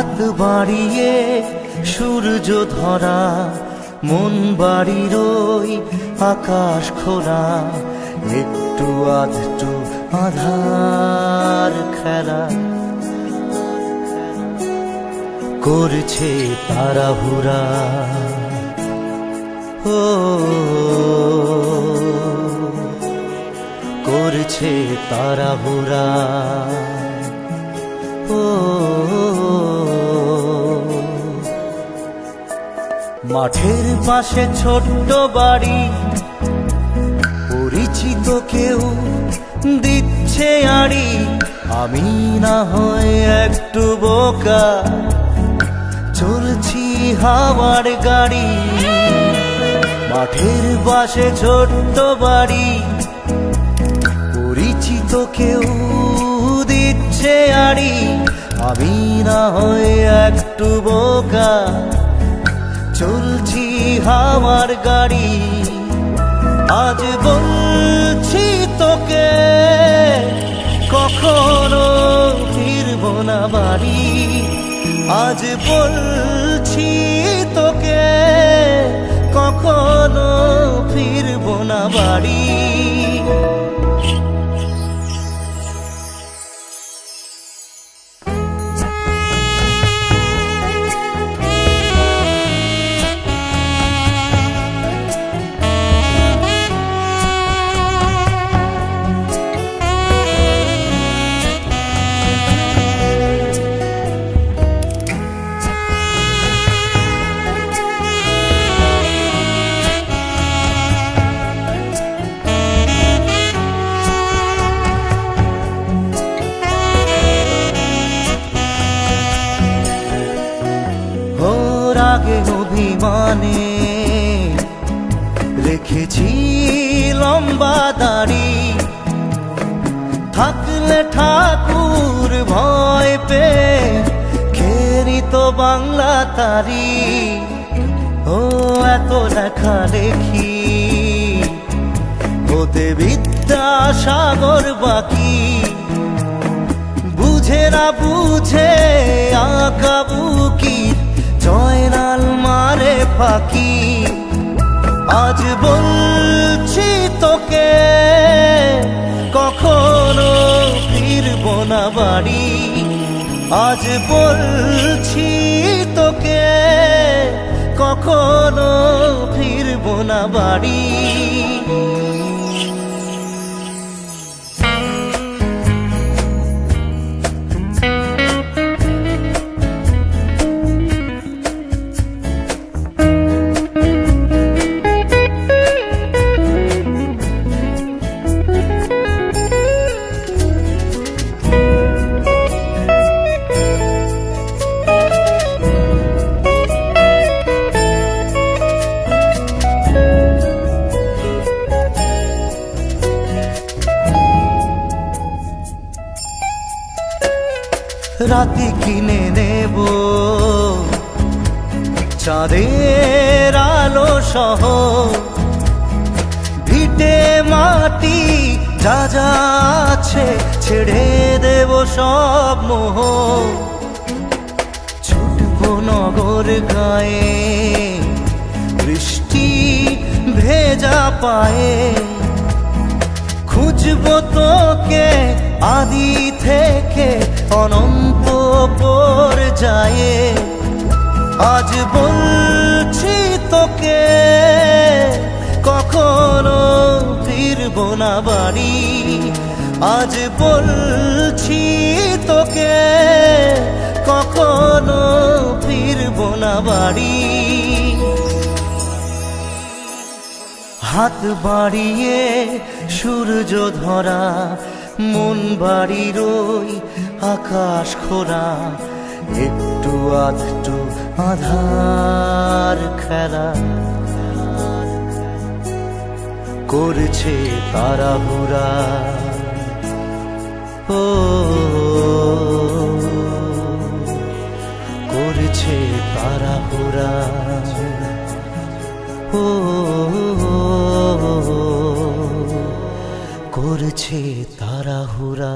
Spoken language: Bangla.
হাত বাড়িয়ে সূর্য ধরা, মন বাড়ির ওই আকাশ খোলা, একটু আধটু আধার খেলা। করছে তারাহুরা। ও, করছে তারাহুরা। ও মাঠের পাশে ছোট্ট বাড়ি। পরিচিত কেউ দিচ্ছে আড়ি। আমি না হয় একটু বোকা। চলছি হাওয়ার গাড়ি। মাঠের পাশে ছোট্ট বাড়ি। পরিচিত কেউ দিচ্ছে আড়ি। আমি না হয় একটু বোকা। চলছি আমার গাড়ি। আজ বলছি তোকে, কখনো ফিরব না বাড়ি। আজ বলছি তোকে, কখনো ফিরব না বাড়ি। আগে অভিমানে। রেখেছি লম্বা দাড়ি। থাকলে ঠাকুর ভয় পে খেরি তো বাংলা তারি। ও, এত লেখা লেখি হতে বিদ্যাসাগর বাকি। বুঝে না বুঝে আঁকা বুকি মারে ফাঁকি আজ বলছি তোকে, কখনো ফিরব না বাড়ি। আজ বলছি তোকে, কখনো ফিরব না বাড়ি। রাতে কিনে নেব। চাঁদের আলো সহ ভিটে মাটি যা যা আছে ছেড়ে দেব সব মোহ। ছুটবো নগর গায়ে, বৃষ্টি ভেজা পায়ে। খুঁজবো তোকে আদি থেকে অনন্ত পর যায় আজ বলছি তোকে, কখনো ফিরব না বাড়ি আজ বলছি তোকে, কখনো ফিরব না বাড়ি হাত বাড়িয়ে সূর্য ধরা মন বাড়ির ওই আকাশ খোলা, একটু আধটু আধার খেলা। করছে তারাহুরা ও, করছে তারাহুরা ও, করছে তারাহুরা